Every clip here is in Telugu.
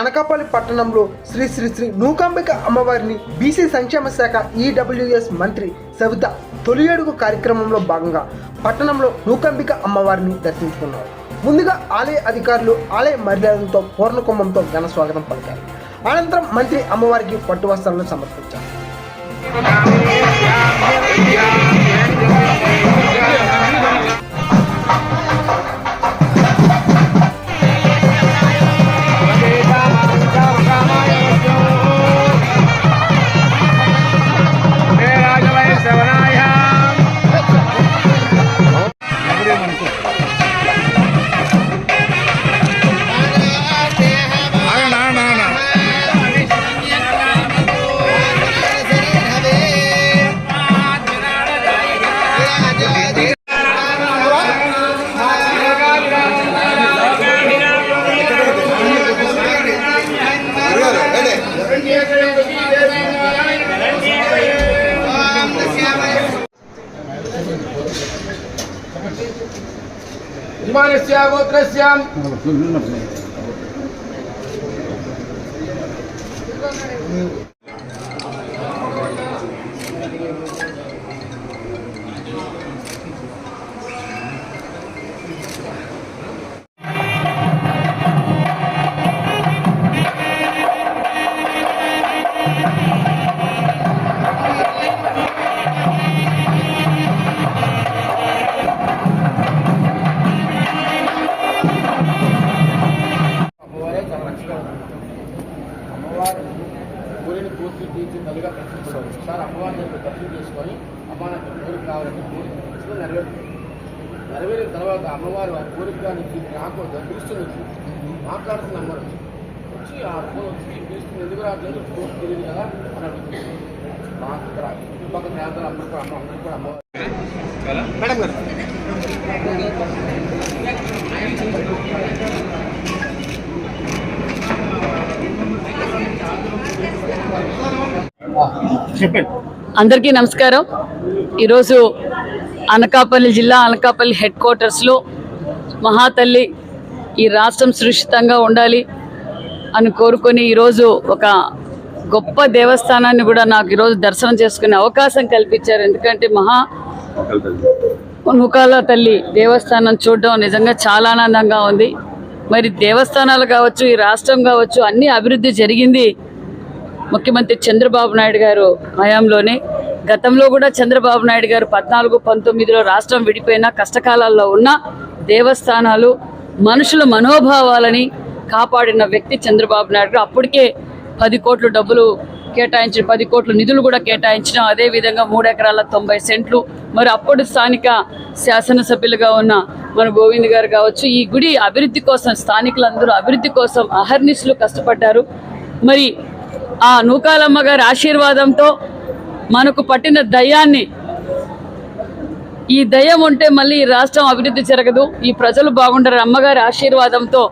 అనకాపల్లి పట్టణంలో శ్రీ శ్రీ శ్రీ నూకాంబిక అమ్మవారిని బీసీ సంక్షేమ శాఖ ఈడబ్ల్యూఎస్ మంత్రి సవిత తొలి అడుగు కార్యక్రమంలో భాగంగా పట్టణంలో నూకాంబిక అమ్మవారిని దర్శించుకున్నారు. ముందుగా ఆలయ అధికారులు ఆలయ మర్యాదలతో పూర్ణకుంభంతో ఘన స్వాగతం పలికారు. అనంతరం మంత్రి అమ్మవారికి పట్టు వస్త్రాలను సమర్పించారు. విమానస్య గోత్రస్యాం అమ్మవారే ఒకసారి అమ్మవారిని యొక్క దర్శనం చేసుకొని అమ్మ నాకు కోరిక కావాలంటే కోరిక తీసుకొని నెరవేరుతుంది నెరవేరిన తర్వాత అమ్మవారు ఆ కోరిక నుంచి నాకు పిలుస్తుంది మాట్లాడుతున్న అమ్మవారు వచ్చి. ఆ ఫోన్ వచ్చి పిలుస్తుంది ఎందుకు రావట్లేదు? ఫోన్ తెలియదు కదా అని అడుగుతుంది. మాకు ఇక్కడ చుట్టుపక్కల ప్రాంతాలు అందరూ కూడా అమ్మ అందరూ కూడా అమ్మవారు. మేడం గారు. అందరికీ నమస్కారం. ఈరోజు అనకాపల్లి జిల్లా అనకాపల్లి హెడ్ క్వార్టర్స్లో మహాతల్లి ఈ రాష్ట్రం సురక్షితంగా ఉండాలి అని కోరుకొని ఈరోజు ఒక గొప్ప దేవస్థానాన్ని కూడా నాకు ఈరోజు దర్శనం చేసుకునే అవకాశం కల్పించారు. ఎందుకంటే మహా ముఖాల తల్లి దేవస్థానం చూడడం నిజంగా చాలా ఆనందంగా ఉంది. మరి దేవస్థానాలు కావచ్చు ఈ రాష్ట్రం కావచ్చు అన్ని అభివృద్ధి జరిగింది ముఖ్యమంత్రి చంద్రబాబు నాయుడు గారు హయాంలోనే. గతంలో కూడా చంద్రబాబు నాయుడు గారు పద్నాలుగు పంతొమ్మిదిలో రాష్ట్రం విడిపోయిన కష్టకాలాల్లో ఉన్న దేవస్థానాలు మనుషుల మనోభావాలని కాపాడిన వ్యక్తి చంద్రబాబు నాయుడు గారు. అప్పటికే పది కోట్లు డబ్బులు కేటాయించిన పది కోట్ల నిధులు కూడా కేటాయించిన అదే విధంగా మూడు ఎకరాల తొంభై సెంట్లు మరి అప్పుడు స్థానిక శాసనసభ్యులుగా ఉన్న మన గోవింద్ గారు కావచ్చు ఈ గుడి అభివృద్ధి కోసం స్థానికులందరూ అభివృద్ధి కోసం అహర్నిశలు కష్టపడ్డారు. మరి ఆ నూకాలమ్మ గారి ఆశీర్వాదంతో మనకు పట్టిన దయ్యాన్ని ఈ దయ్యం ఉంటే మళ్ళీ ఈ రాష్ట్రం అభివృద్ధి జరగదు. ఈ ప్రజలు బాగుండరు. అమ్మగారి ఆశీర్వాదంతో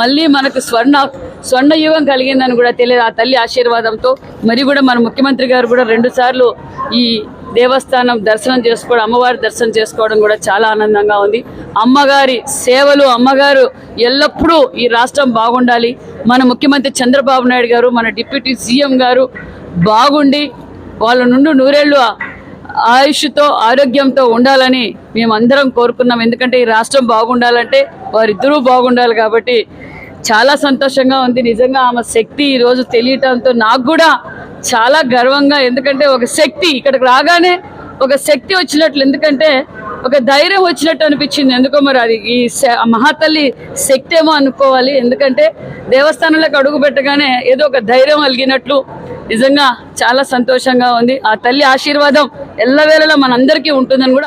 మళ్ళీ మనకు స్వర్ణ స్వర్ణ యుగం కలిగిందని కూడా తెలియదు. ఆ తల్లి ఆశీర్వాదంతో మరి కూడా మన ముఖ్యమంత్రి గారు కూడా రెండు సార్లు ఈ దేవస్థానం దర్శనం చేసుకోవడం అమ్మవారి దర్శనం చేసుకోవడం కూడా చాలా ఆనందంగా ఉంది. అమ్మగారి సేవలు అమ్మగారు ఎల్లప్పుడూ ఈ రాష్ట్రం బాగుండాలి. మన ముఖ్యమంత్రి చంద్రబాబు నాయుడు గారు మన డిప్యూటీ సీఎం గారు బాగుండి వాళ్ళ నుండి నూరేళ్ళు ఆయుష్తో ఆరోగ్యంతో ఉండాలని మేమందరం కోరుకున్నాం. ఎందుకంటే ఈ రాష్ట్రం బాగుండాలంటే వారిద్దరూ బాగుండాలి కాబట్టి చాలా సంతోషంగా ఉంది. నిజంగా ఆమె శక్తి ఈరోజు తెలియటంతో నాకు కూడా చాలా గర్వంగా ఎందుకంటే ఒక శక్తి ఇక్కడికి రాగానే ఒక శక్తి వచ్చినట్లు ఎందుకంటే ఒక ధైర్యం వచ్చినట్టు అనిపించింది. ఎందుకో మరి అది ఈ శ- మహాతల్లి శక్తి ఏమో అనుకోవాలి. ఎందుకంటే దేవస్థానంలోకి అడుగు పెట్టగానే ఏదో ఒక ధైర్యం కలిగినట్లు నిజంగా చాలా సంతోషంగా ఉంది. ఆ తల్లి ఆశీర్వాదం ఎల్లవేళలా మనందరికీ ఉంటుందని కూడా